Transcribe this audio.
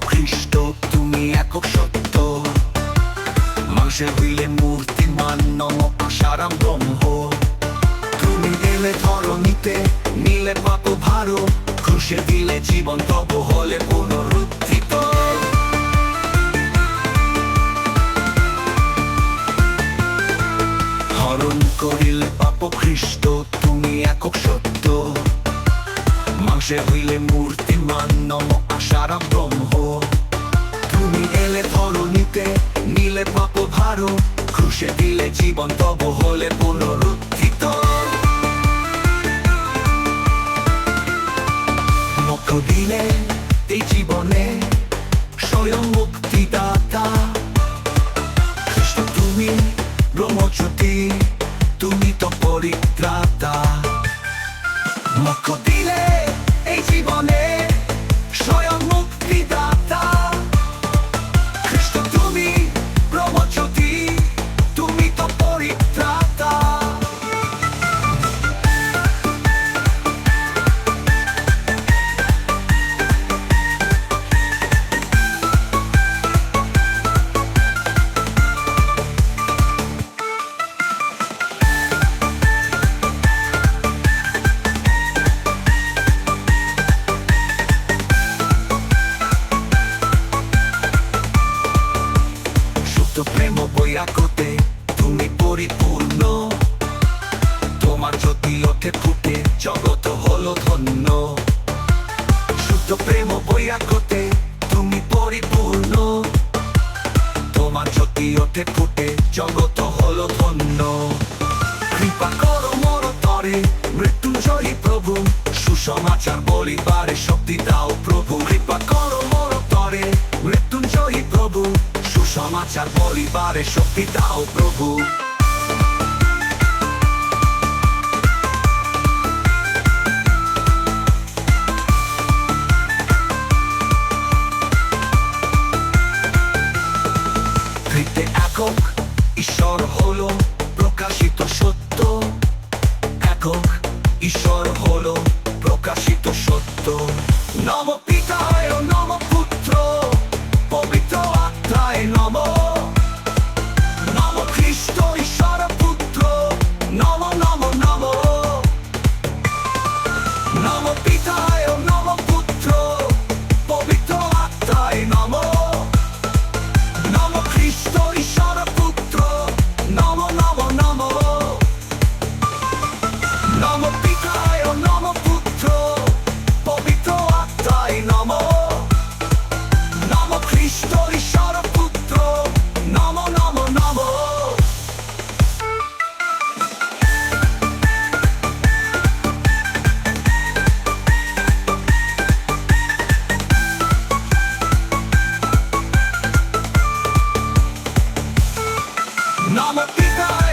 খ্রিস্ট তুমি একক সত্য। মাংসে হইলে মূর্তিমান নম আশারাম ব্রহ্ম। তুমি এলে ধরণীতে, নিলে পাপ ভারো। খুশে দিলে জীবন, তব হলে পুনরুত্থিত। হরণ করিলে পাপ খ্রিস্ট তুমি একক সত্য। মাংসে হইলে মূর্তিমান নম আশারাম ব্রহ্ম। ভারো খুশে দিলে জীবন তব হলে পুনরুত্থিত মুখ দিলে এই জীবনে স্বয়ং মুক্তিদাতা খ্রিস্ট তুমি ব্রহ্মজ্যোতি তুমি তো পরিত্রাতা মুখ দিলে এই জীবনে শুদ্ধ প্রেম বৈয়াকতে তুমি পরিপূর্ণ। তোমার জ্যোতি ওঠে ফুটে, জগৎ হলো ধন্য। শুদ্ধ প্রেম বৈয়াকতে তুমি পরিপূর্ণ। তোমার জ্যোতি ওঠে ফুটে, জগৎ হলো ধন্য। কৃপা করো মর তরে মৃত্যুঞ্জয়ী প্রভু, সুসমাচার বলিবারে সুসমাচার বলিবারে শক্তি দাও প্রভু। ঈশ্বর হলো প্রকাশিত সত্য। নম I'm a Namatita!